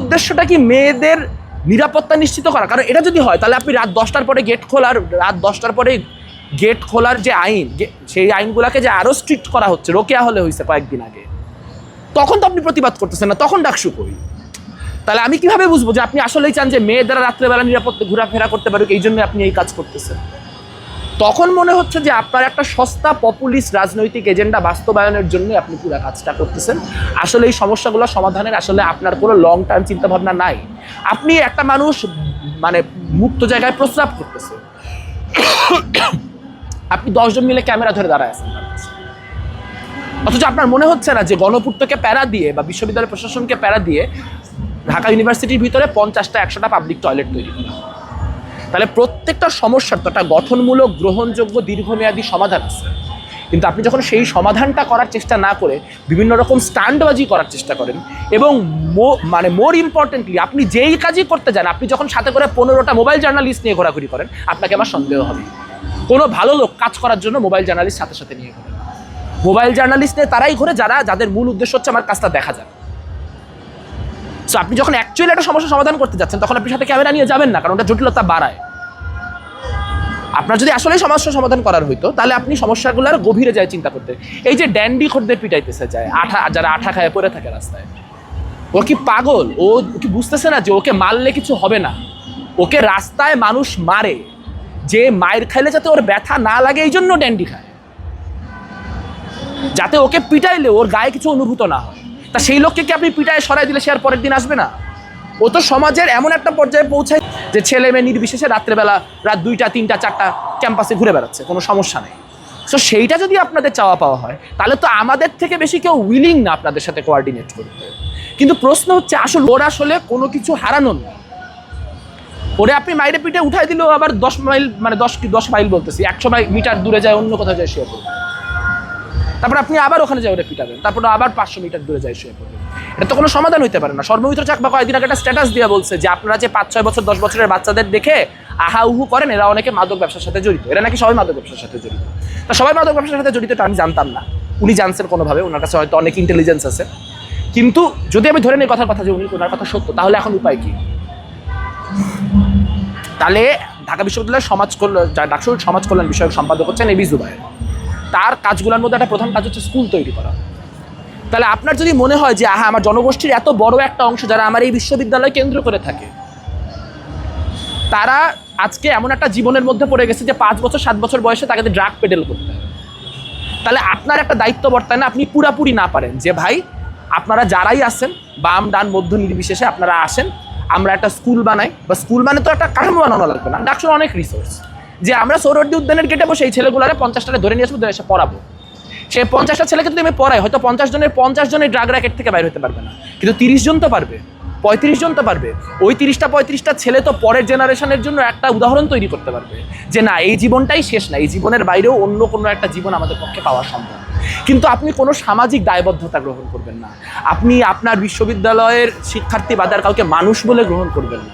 উদ্দেশ্যটা কি মেয়েদের নিরাপত্তা নিশ্চিত করা? কারণ এটা যদি হয়, তাহলে আপনি রাত দশটার পরে গেট খোলার, রাত দশটার পরে গেট খোলার যে আইন সেই আইনগুলোকে যে আরও স্ট্রিক্ট করা হচ্ছে, রোকেয়া হলে হয়েছে কয়েকদিন আগে, তখন তো আপনি প্রতিবাদ করতেছেন না, তখন ডাকসু কই? তাহলে আমি কীভাবে বুঝব যে আপনি আসলেই চান যে মেয়েদের রাত্রেবেলা নিরাপত্তা ঘোরাফেরা করতে পারুক, এই জন্য আপনি এই কাজ করতেছেন? তখন মনে হচ্ছে যে আপনার একটা সস্তা পপুলিস্ট রাজনৈতিক এজেন্ডা বাস্তবায়নের জন্য আপনি পুরো কাজটা করতেছেন। আসলে এই সমস্যাগুলো সমাধানের আসলে আপনার কোনো লং টার্ম চিন্তাভাবনা নাই। আপনি একটা মানুষ মানে মুক্ত জায়গায় প্রস্রাব করতেছে আপনি দশজন মিলে ক্যামেরা ধরে দাঁড়ায় আছেন অথচ আপনার মনে হচ্ছে না যে গণপূর্তকে প্যারা দিয়ে বা বিশ্ববিদ্যালয় প্রশাসনকে প্যারা দিয়ে ঢাকা ইউনিভার্সিটির ভিতরে পঞ্চাশটা, একশোটা পাবলিক টয়লেট তৈরি করা। তাহলে প্রত্যেকটা সমস্যার তো একটা গঠনমূলক, গ্রহণযোগ্য, দীর্ঘমেয়াদী সমাধান আছে। কিন্তু আপনি যখন সেই সমাধানটা করার চেষ্টা না করে বিভিন্ন রকম স্ট্যান্ডবাজি করার চেষ্টা করেন এবং মানে মোর ইম্পর্টেন্টলি আপনি যেই কাজই করতে যান, আপনি যখন সাথে করে পনেরোটা মোবাইল জার্নালিস্ট নিয়ে ঘোরাঘুরি করেন, আপনাকে আমার সন্দেহ হবে। কোনো ভালো লোক কাজ করার জন্য মোবাইল জার্নালিস্ট সাথে সাথে নিয়ে ঘোরেন। মোবাইল জার্নালিস্ট নিয়ে তারাই ঘুরে, যারা, যাদের মূল উদ্দেশ্য হচ্ছে আমার কাজটা দেখা যায় সো আপনি যখন অ্যাকচুয়ালি একটা সমস্যা সমাধান করতে যাচ্ছেন, তখন আপনি সাথে ক্যামেরা নিয়ে যাবেন না, কারণ ওটা জটিলতা বাড়ায়। আপনার যদি আসলে সমস্যা সমাধান করার হইতো, তাহলে আপনি সমস্যাগুলোর গভীরে যায় চিন্তা করতে। এই যে ড্যান্ডি খদ্দের পিটাইতেছে যায়, আঠা, যারা আঠা খায়, পড়ে থাকে রাস্তায়। ও কি পাগল? ও কি বুঝতেছে না যে ওকে মারলে কিছু হবে না? ওকে রাস্তায় মানুষ মারে। যে মায়ের খাইলে যাতে ওর ব্যথা না লাগে এই জন্য ড্যান্ডি খায়। যাতে ওকে পিটাইলে ওর গায়ে কিছু অনুভূত না হয়। তা সেই লোককে কি আপনি পিটায় সরাই দিলে সে আর পরের দিন আসবে না? ও তো সমাজের এমন একটা পর্যায়ে পৌঁছায় যে ছেলে মেয়ে নির্বিশেষে রাত্রেবেলা রাত দুইটা, তিনটা, চারটা ক্যাম্পাসে ঘুরে বেড়াচ্ছে, কোনো সমস্যা নেই। সো সেইটা যদি আপনাদের চাওয়া পাওয়া হয়, তাহলে তো আমাদের থেকে বেশি কেউ উইলিং না আপনাদের সাথে কোয়ার্ডিনেট করতে। কিন্তু প্রশ্ন হচ্ছে, আসলে ওর আসলে কোনো কিছু হারানো না। ওরে আপনি মাইরে পিঠে উঠাই দিলেও আবার দশ মাইল মানে দশ দশ মাইল বলতেছি, একশো মাইল মিটার দূরে যায়, অন্য কোথাও যায় সে তারপর আপনি আবার ওখানে যায় ওরে পিটাবেন। তারপর আবার পাঁচশো মিটার দূরে যায় শুয়ে পড়বেন। এটা তো কোনো সমাধান হইতে পারে না। সর্বমিত্র চাকমা কয়েকদিন আগে একটা স্ট্যাটাস দিয়ে বলছে যে, আপনারা যে পাঁচ, ছয় বছর, দশ বছরের বাচ্চাদের দেখে আহা উহু করেন, এরা অনেকে মাদক ব্যবসার সাথে জড়িত। এরা নাকি সবাই মাদক ব্যবসার সাথে জড়িত। তা সবাই মাদক ব্যবসার সাথে জড়িত আমি জানতাম না। উনি জানছেন কোনোভাবে, ওনার কাছে হয়তো অনেক ইন্টেলিজেন্স আছে। কিন্তু যদি আমি ধরে নিই কথার কথা যে উনি ওনার কথা সত্য, তাহলে এখন উপায় কি? তাহলে ঢাকা বিশ্ববিদ্যালয়ের সমাজ কল্যাণ ডাকসুর সমাজ কল্যাণ বিষয়ক সম্পাদক হচ্ছেন এবি জুবায়ের। তার কাজগুলোর মধ্যে একটা প্রধান কাজ হচ্ছে স্কুল তৈরি করা। তাহলে আপনার যদি মনে হয় যে, আহা, আমার জনগোষ্ঠীর এত বড় একটা অংশ যারা আমার এই বিশ্ববিদ্যালয় কেন্দ্র করে থাকে, তারা আজকে এমন একটা জীবনের মধ্যে পড়ে গেছে যে, পাঁচ বছর, সাত বছর বয়সে তাকে ড্রাগ পেডেল করতে হবে তাহলে আপনার একটা দায়িত্ব বর্তায় আপনি পুরাপুরি না পারেন যে, ভাই, আপনারা যারাই আসেন বাম, ডান, মধ্য, নির্বিশেষে আপনারা আসেন, আমরা একটা স্কুল বানাই। বা স্কুল মানে তো একটা কাঠামো বানানো লাগবে না, ডাকসুর অনেক রিসোর্স যে আমরা সৌরদ্দি উদ্যানের গেটে বসে এই ছেলেগুলারে পঞ্চাশটাকে ধরে নিয়ে আসব ধরে এসে পড়াবো। সে পঞ্চাশটা ছেলেকে যদি আমি পড়াই হয়তো পঞ্চাশ জনের পঞ্চাশ জনের ড্রাগ র্যাকেট থেকে বাইর হতে পারবে না। কিন্তু তিরিশ জন তো পারবে, পঁয়ত্রিশ জন তো পারবে। ওই তিরিশটা, পঁয়ত্রিশটা ছেলে তো পরের জেনারেশনের জন্য একটা উদাহরণ তৈরি করতে পারবে, যে না, এই জীবনটাই শেষ না, এই জীবনের বাইরেও অন্য কোনো একটা জীবন আমাদের পক্ষে পাওয়া সম্ভব। কিন্তু আপনি কোনো সামাজিক দায়বদ্ধতা গ্রহণ করবেন না। আপনি আপনার বিশ্ববিদ্যালয়ের শিক্ষার্থী বাদার কাউকে মানুষ বলে গ্রহণ করবেন না।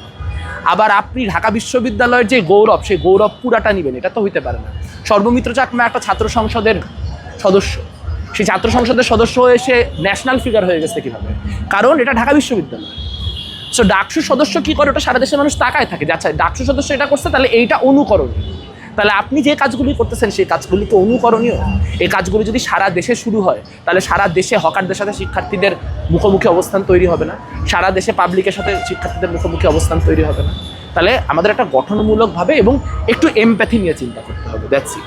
আবার আপনি ঢাকা বিশ্ববিদ্যালয়ের যে গৌরব, সেই গৌরব পুরাটা নেবেন, এটা তো হইতে পারে না। সর্বমিত্র চাকমা একটা ছাত্র সংসদের সদস্য। সেই ছাত্র সংসদের সদস্য হয়ে সে ন্যাশনাল ফিগার হয়ে গেছে কীভাবে? কারণ এটা ঢাকা বিশ্ববিদ্যালয়। সো ডাকসু সদস্য কী করে? ওটা সারা দেশের মানুষ তাকায় থাকে যে আচ্ছা ডাকসু সদস্য এটা করছে, তাহলে এইটা অনুকরণীয়। তাহলে আপনি যে কাজগুলি করতেছেন, সেই কাজগুলি তো অনুকরণীয়। এই কাজগুলি যদি সারা দেশে শুরু হয়, তাহলে সারা দেশে হকারদের সাথে শিক্ষার্থীদের মুখোমুখি অবস্থান তৈরি হবে না। সারা দেশে পাবলিকের সাথে শিক্ষার্থীদের মুখোমুখি অবস্থান তৈরি হবে না। তাহলে আমাদের একটা গঠনমূলকভাবে এবং একটু এমপ্যাথি নিয়ে চিন্তা করতে হবে দ্যাটস ইট